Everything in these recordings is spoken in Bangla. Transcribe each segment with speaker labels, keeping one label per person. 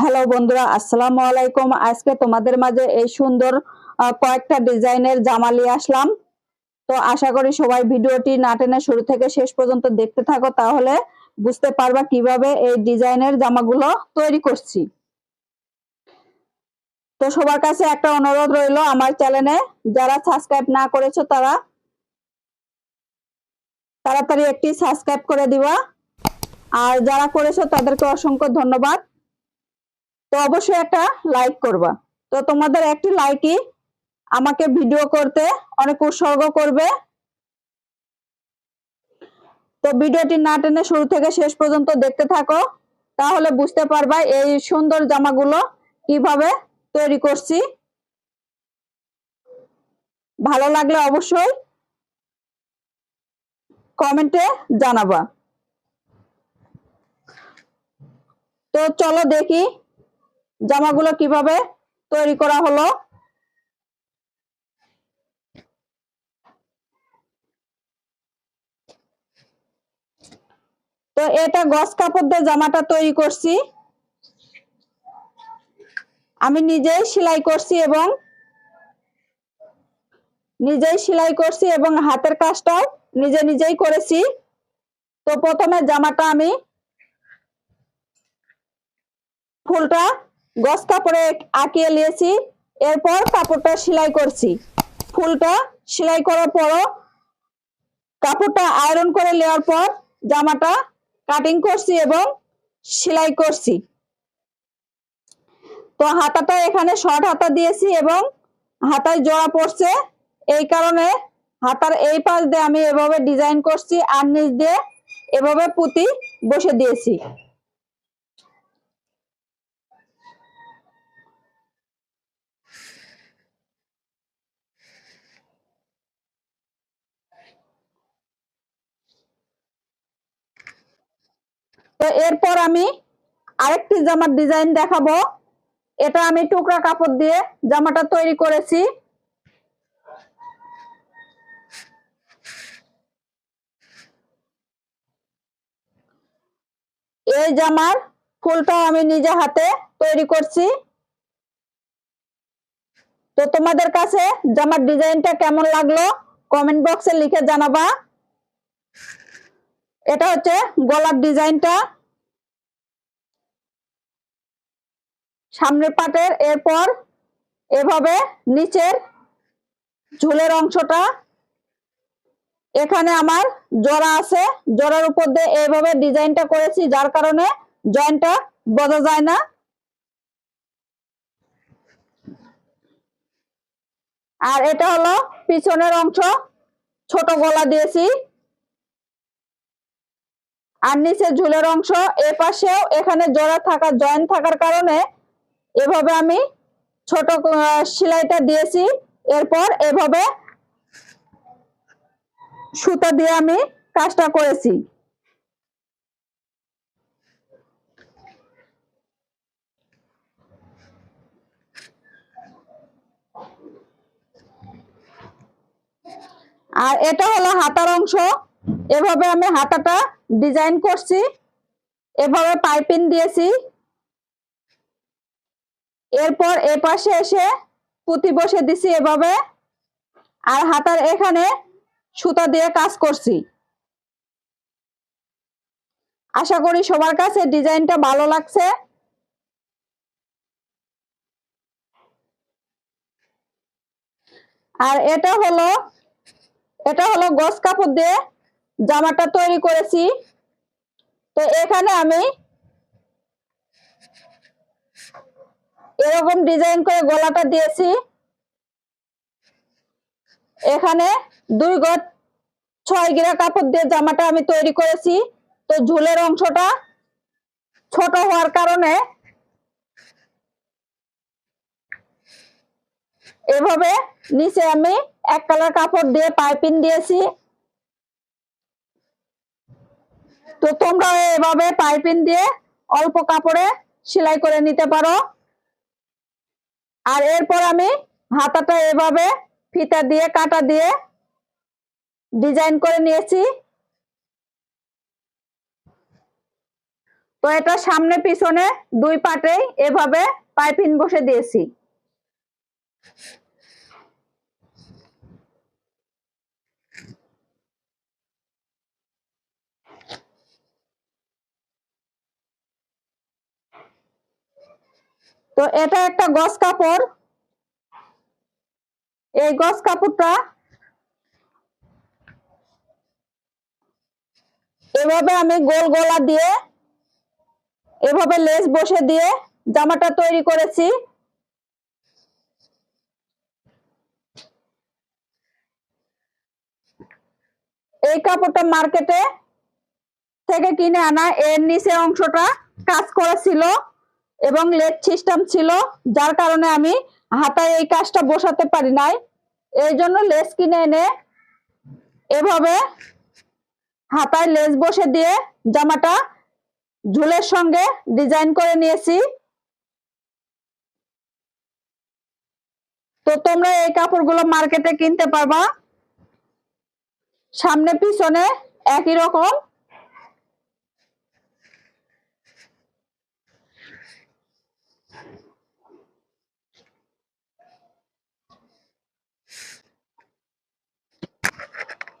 Speaker 1: হ্যালো বন্ধুরা, আসসালামু আলাইকুম। আজকে তোমাদের মাঝে এই সুন্দর কয়েকটা ডিজাইনের জামা নিয়ে আসলাম। তো আশা করি সবাই ভিডিওটি না টেনে শুরু থেকে শেষ পর্যন্ত দেখতে থাকো, তাহলে বুঝতে পারবা কীভাবে এই ডিজাইনের জামাগুলো তৈরি করছি। তো সবার কাছে একটা অনুরোধ রইল আমার চ্যানেলে, যারা সাবস্ক্রাইব না করেছ তারা তাড়াতাড়ি একটি সাবস্ক্রাইব করে দিবা। আর যারা করেছ তাদেরকে অসংখ্য ধন্যবাদ। তো অবশ্যই একটা লাইক করবা। তো তোমাদের একটি লাইকই আমাকে ভিডিও করতে অনেক উৎসর্গ করবে। তো ভিডিওটি না টেনে শুরু থেকে শেষ পর্যন্ত দেখতে থাকো, তাহলে বুঝতে পারবা এই সুন্দর জামাগুলো কীভাবে তৈরি করছি। ভালো লাগলে অবশ্যই কমেন্টে জানাবা। তো চলো দেখি জামাগুলো কীভাবে তৈরি করা হলো? তো এটা গস কাপড় দিয়ে জামাটা তৈরি করছি। আমি নিজেই সেলাই করছি এবং নিজেই সেলাই করছি এবং হাতের কাজটাও নিজে নিজেই করেছি। তো প্রথমে জামাটা আমি ফুলটা গস কাপড়ে আঁকিয়ে নিয়েছি। এরপর কাপড়টা সেলাই করছি। ফুলটা সেলাই করার পরও কাপড়টা আয়রন করে নেওয়ার পর জামাটা কাটিং করছি এবং সেলাই করছি। তো হাতাটা এখানে শর্ট হাতা দিয়েছি এবং হাতায় জোড়া পড়ছে। এই কারণে হাতার এই পাশ দিয়ে আমি এভাবে ডিজাইন করছি আর নিচ দিয়ে এভাবে পুঁতি বসে দিয়েছি। তো এরপর আমি আরেকটি জামার ডিজাইন দেখাবো। এটা আমি টুকরা কাপড় দিয়ে জামাটা তৈরি করেছি। এই জামার ফুলটা আমি নিজে হাতে তৈরি করছি। তো তোমাদের কাছে জামার ডিজাইনটা কেমন লাগল? কমেন্ট বক্সে লিখে জানাবা। এটা হচ্ছে গলার ডিজাইনটা। সামনের পাটের, এরপর এভাবে নিচের ঝুলের অংশটা। এখানে আমার জোড়া আছে, জোড়ার উপর দিয়ে এইভাবে ডিজাইনটা করেছি, যার কারণে জয়েন্টটা বোঝা যায় না। আর এটা হলো পিছনের অংশ, ছোট গলা দিয়েছি। আর নিচে ঝুলের অংশ, এ পাশেও এখানে জোড়া থাকা, জয়েন্ট থাকার কারণে এভাবে আমি ছোট সেলাইটা দিয়েছি। এরপর এভাবে সুতা দিয়ে আমি কাজটা করেছি। আর এটা হলো হাতার অংশ। এভাবে আমি হাতাটা ডিজাইন করছি, এভাবে পাইপিং দিয়েছি। এরপর এ পাশে এসে পুঁতি বসে দিছি এভাবে, আর হাতার এখানে সুতা দিয়ে কাজ করছি। আশা করি সবার কাছে ডিজাইনটা ভালো লাগছে। আর এটা হলো এটা হলো গস কাপড় দিয়ে জামাটা তৈরি করেছি। তো এখানে আমি এরকম ডিজাইন করে গলাটা দিয়েছি। এখানে দুই গজ ছয় গিরা কাপড় দিয়ে জামাটা আমি তৈরি করেছি। তো ঝুলের অংশটা ছোট হওয়ার কারণে এভাবে নিচে আমি এক কালার কাপড় দিয়ে পাইপিং দিয়েছি। তো তোমরা এভাবে পাইপিং দিয়ে অল্প কাপড়ে সেলাই করে নিতে পারো। আর এরপর আমি হাতাটা এভাবে ফিতা দিয়ে, কাটা দিয়ে ডিজাইন করে নিয়েছি। তো এটা সামনে পিছনে দুই পাটেই এভাবে পাইপিং বসে দিয়েছি। তো এটা একটা গস কাপড়। এই গস কাপড়টা এভাবে আমি গোল গোলা দিয়ে, এভাবে লেস বসে দিয়ে জামাটা তৈরি করেছি। এই কাপড়টা মার্কেটে থেকে কিনে আনা, এর নিচের অংশটা কাজ করা ছিল। এবং লেট সিস্টেম ছিল, যার কারণে আমি হাতায় এই কাজটা বসাতে পারি নাই। এই জন্য লেস কিনে এনে এভাবে হাতায় লেস বসে দিয়ে জামাটা ঝুলের সঙ্গে ডিজাইন করে নিয়েছি। তো তোমরা এই কাপড়গুলো মার্কেটে কিনতে পারবা। সামনে পিছনে একই রকম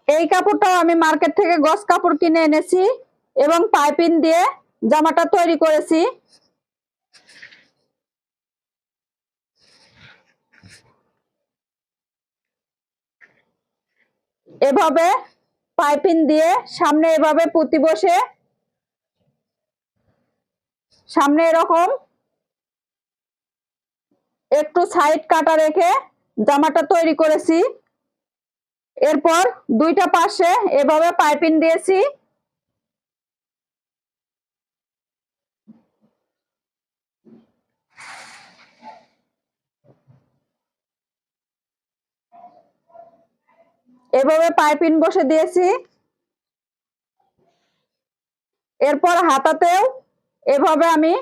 Speaker 1: এই কাপড়টাও আমি মার্কেট থেকে গস কাপড় কিনে এনেছি এবং পাইপিন দিয়ে জামাটা তৈরি করেছি। এভাবে পাইপিন দিয়ে সামনে এভাবে পুঁতি বসে, সামনে এরকম একটু সাইড কাটা রেখে জামাটা তৈরি করেছি। এরপর দুইটা পাশে এভাবে পাইপিং দিয়েছি। এভাবে পাইপিং বসে দিয়েছি। এরপর হাতাতেও এভাবে আমি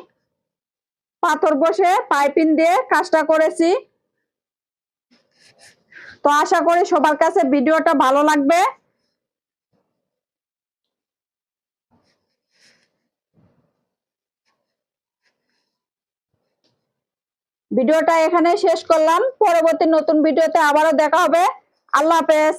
Speaker 1: পাথর বসে পাইপিং দিয়ে কাজটা করেছি। তো আশা করি সবার কাছে ভিডিওটা ভালো লাগবে। ভিডিওটা এখানে শেষ করলাম। পরবর্তী নতুন ভিডিওতে আবারও দেখা হবে। আল্লাহ হাফেজ।